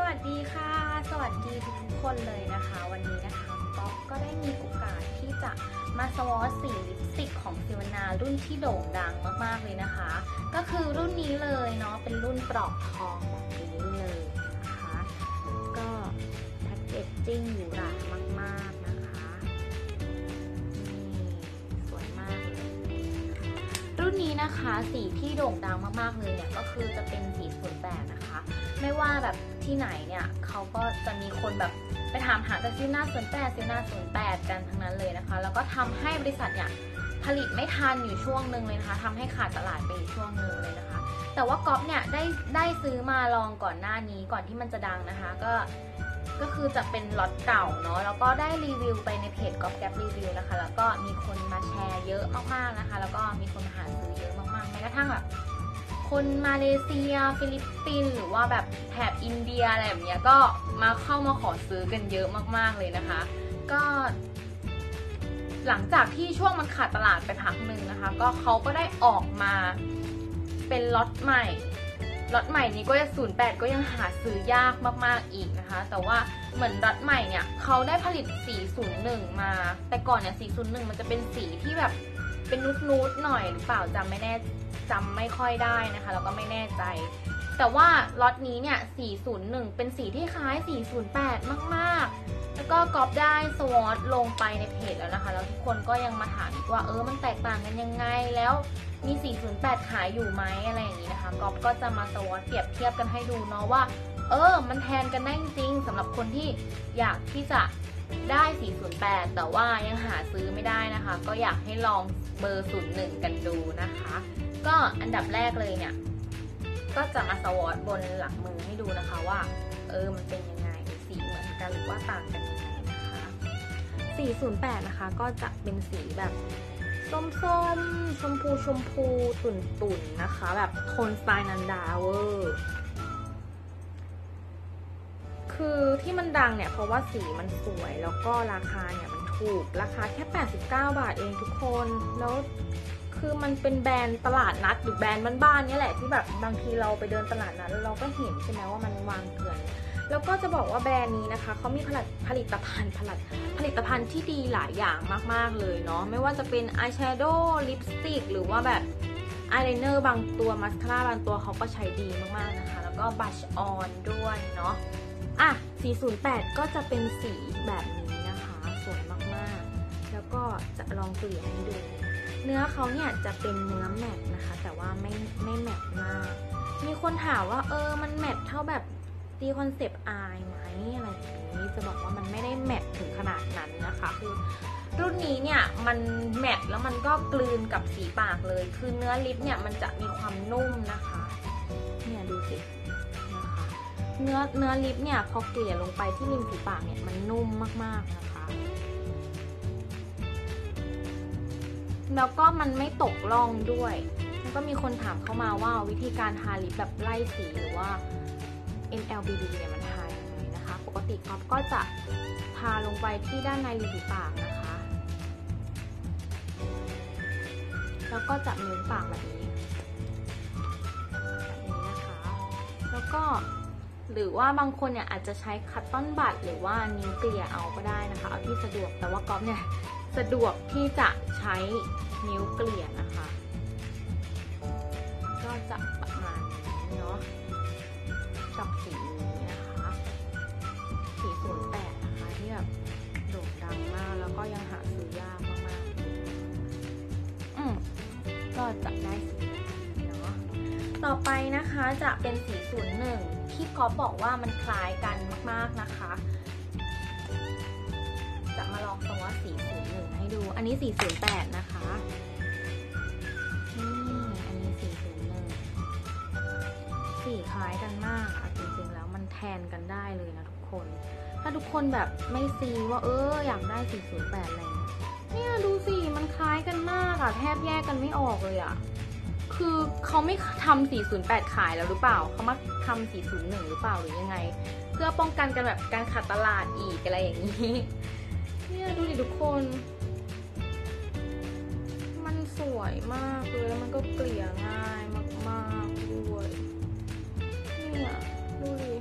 สวัสดีค่ะ สวัสดีทุกคนเลยนะคะ วันนี้นะคะป๊อกก็ได้มีโอกาสที่จะมาสวอตสีลิปสติกของซิวนารุ่นที่โด่งดังมากๆเลยนะคะ ก็คือรุ่นนี้เลยเนาะเป็นรุ่นปลอกทองแบบนี้เลยนะคะ ก็แพ็กเกจจิ้งหรูหรามากๆนะคะนี่สวยมากเลยรุ่นนี้นะคะสีที่โด่งดังมากๆเลยเนี่ยก็คือจะเป็นสี08นะคะ ไม่ว่าแบบที่ไหนเนี่ยเขาก็จะมีคนแบบไปถามหาแต่ซิลหน้า08ซิลหน้า08กันทั้งนั้นเลยนะคะ แล้วก็ทำให้บริษัทเนี่ยผลิตไม่ทันอยู่ช่วงหนึ่งเลยนะคะทำให้ขาดตลาดไปช่วงหนึ่งเลยนะคะ แต่ว่าก๊อฟเนี่ยได้ได้ซื้อมาลองก่อนหน้านี้ก่อนที่มันจะดังนะคะ ก็ก็คือจะเป็นล็อตเก่าเนาะแล้วก็ได้รีวิวไปในเพจก๊อฟแกปรีวิวนะคะ แล้วก็มีคนมาแชร์เยอะมากๆนะคะ แล้วก็มีคนมาหาซื้อเยอะมากๆแม้กระทั่งแบบ คนมาเลเซีย ฟิลิปปินส์หรือว่าแบบแถบอินเดียอะไรแบบเนี้ยก็มาเข้ามาขอซื้อกันเยอะมากๆเลยนะคะ ก็ หลังจากที่ช่วงมันขาดตลาดไปพักหนึ่งนะคะ ก็เขาก็ได้ออกมาเป็นล็อตใหม่ล็อตใหม่นี้ก็จะ08 ก็ยังหาซื้อยากมากๆอีกนะคะ แต่ว่าเหมือนล็อตใหม่เนี่ยเขาได้ผลิต 401 มา แต่ก่อนเนี่ย 401 มันจะเป็นสีที่แบบ เป็นนูดๆหน่อยหรือเปล่าจำไม่แน่จำไม่ค่อยได้นะคะ แล้วก็ไม่แน่ใจ แต่ว่าล็อตนี้เนี่ย 401 เป็นสีที่คล้าย 408 มากๆ แล้วก็ก๊อปได้สวอตลงไปในเพจแล้วนะคะ แล้วทุกคนก็ยังมาถามอีกว่าเออมันแตกต่างกันยังไงแล้วมี 408 ขายอยู่ไหมอะไรอย่างนี้นะคะก๊อปก็จะมาสวอตเปรียบเทียบกันให้ดูเนาะว่า เออ มันแทนกันได้จริงสำหรับคนที่อยากที่จะ ได้ 408 แต่ว่ายังหาซื้อไม่ได้นะคะ ก็อยากให้ลองเบอร์ 01 กันดูนะคะ ก็อันดับแรกเลยเนี่ย ก็จะมาสวอตบนหลังมือให้ดูนะคะว่า เออ มันเป็นยังไง สีเหมือนกันหรือว่าต่างกันยังไงนะคะ 408 นะคะ ก็จะเป็นสีแบบส้มๆชมพูชมพูตุ่นๆนนะคะ แบบโทนสไตล์นันดาเวอร์ คือที่มันดังเนี่ยเพราะว่าสีมันสวยแล้วก็ราคาเนี่ยมันถูกราคาแค่ 89 บาทเองทุกคนแล้วคือมันเป็นแบรนด์ตลาดนัดหรือแบรนด์บ้านๆนี่แหละที่แบบบางทีเราไปเดินตลาดนัดแล้วเราก็เห็นใช่ไหมว่ามันวางเกลื่อนแล้วก็จะบอกว่าแบรนด์นี้นะคะเขามีผลิตผลิตภัณฑ์ผลิตผลิตภัณฑ์ที่ดีหลายอย่างมากๆเลยเนาะไม่ว่าจะเป็นอายแชโดว์ลิปสติกหรือว่าแบบอายไลเนอร์บางตัวมาสคาร่าบางตัวเขาก็ใช้ดีมากๆนะคะ แล้วก็บัชออนด้วยเนาะ อะ 408 ก็จะเป็นสีแบบนี้นะคะ สวยมากๆ แล้วก็จะลองเกลี่ยนให้ดู เนื้อเขาเนี่ยจะเป็นเนื้อแมตนะคะ แต่ว่าไม่ไม่แมตมาก มีคนถามว่าเออ มันแมทเท่าแบบตีคอนเซปต์อายไหมอะไรแบบนี้ จะบอกว่ามันไม่ได้แมทถึงขนาดนั้นนะคะ คือรุ่นนี้เนี่ยมันแมทแล้วมันก็กลืนกับสีปากเลย คือเนื้อลิปเนี่ยมันจะมีความนุ่มนะคะ เนี่ยดูสิ เนื้อเนื้อลิปเนี่ยพอเกลี่ยลงไปที่ริมฝีปากเนี่ยมันนุ่มมากๆนะคะ แล้วก็มันไม่ตกล่องด้วยแล้วก็มีคนถามเข้ามาว่าวิธีการทาลิปแบบไล่สีหรือว่า MLBB เนี่ยมันทายังไงนะคะ ปกติก๊อฟก็จะทาลงไปที่ด้านในริมฝีปากนะคะ แล้วก็จะเม้มปากแบบนี้แบบนี้นะคะ แล้วก็ หรือว่าบางคนเนี่ยอาจจะใช้คัตตอนบัตหรือว่านิ้วเกลี่ยเอาก็ได้นะคะ เอาที่สะดวกแต่ว่าก๊อฟเนี่ยสะดวกที่จะใช้นิ้วเกลี่ยนะคะ ก็จะประมาณนี้เนาะกับสีนี้นะคะสีศูนย์แปดนะคะที่แบบโด่งดังมากแล้วก็ยังหาซื้อยากมากๆอืมก็จะได้สี ต่อไปนะคะจะเป็นสีศูนย์หนึ่งที่กอฟบอกว่ามันคล้ายกันมากๆนะคะ จะมาลองสวอตสีศูนย์หนึ่งให้ดู อันนี้สีศูนย์แปดนะคะนี่อันนี้สีศูนย์หนึ่งสีคล้ายกันมากอะจริงๆแล้วมันแทนกันได้เลยนะทุกคน ถ้าทุกคนแบบไม่ซีว่าเอออยากได้ 408 อะไรเงี้ยเนี่ยดูสิ มันคล้ายกันมากอะแทบแยกกันไม่ออกเลยอะ คือเขาไม่ทำ408 ขายแล้วหรือเปล่า เขามาทำ401 หรือเปล่าหรือยังไง เพื่อป้องกันกันแบบการขาดตลาดอีกอะไรอย่างนี้ เนี่ยดูดิทุกคน มันสวยมากเลยแล้วมันก็เกลี่ยง่ายมากๆด้วยเนี่ยดูดิ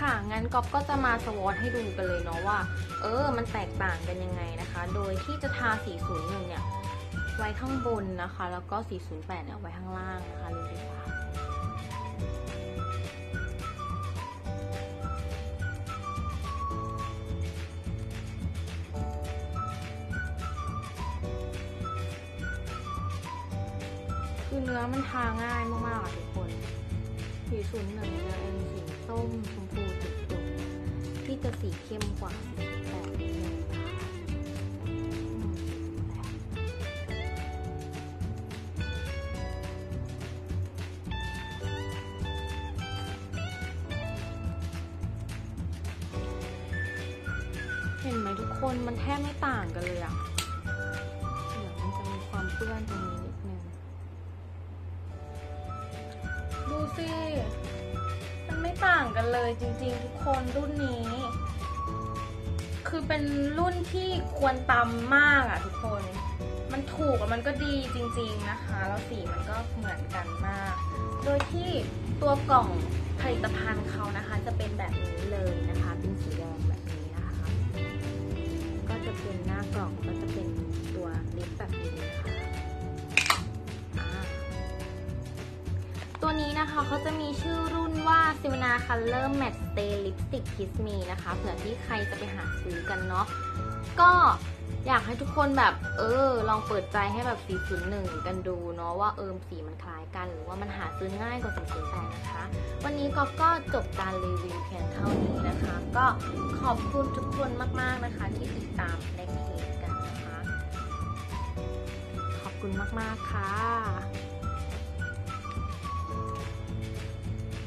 ค่ะ งั้นก๊อฟก็จะมาสวอตให้ดูกันเลยเนาะว่า เออ มันแตกต่างกันยังไงนะคะ โดยที่จะทา 401 เนี่ย ไว้ข้างบนนะคะ แล้วก็ 408 เนี่ยไว้ข้างล่างนะคะริมฝีปาคือเนื้อมันทาง่ายมากๆทุกคน สีศูนย์หนึ่งจะเป็นสีส้มชมพูตุ่มๆที่จะสีเข้มกว่าสีแปดนิดนึงนะคะอืมเห็นไหมทุกคนมันแทบไม่ต่างกันเลยอะเดี๋ยวมันจะมีความเปื้อนตรง สิ มันไม่ต่างกันเลยจริงๆ ทุกคนรุ่นนี้ คือเป็นรุ่นที่ควรตำมากอะทุกคน มันถูกอะมันก็ดีจริงๆนะคะ แล้วสีมันก็เหมือนกันมาก โดยที่ตัวกล่องผลิตภัณฑ์เขานะคะ จะเป็นแบบนี้เลยนะคะ เป็นสีแดงแบบนี้นะคะ ก็จะเป็นหน้ากล่องก็จะเป็นตัวลิปแบบนี้นะคะ ตัวนี้นะคะเขาจะมีชื่อรุ่นว่า s i v a n a Color Matte Stay Lipstick Kiss Me นะคะ เผื่อที่ใครจะไปหาซื้อกันเนาะ ก็อยากให้ทุกคนแบบ เออ ลองเปิดใจให้แบบ 401 กันดูเนาะว่าเอิมสีมันคล้ายกัน หรือว่ามันหาซื้อง่ายกว่า 408 นะคะ วันนี้ก็ก็จบการรีวิวเพียงเท่านี้นะคะ ก็ขอบคุณทุกคนมากๆนะคะ ที่ติดตามในเพจกันนะคะ ขอบคุณมากๆค่ะ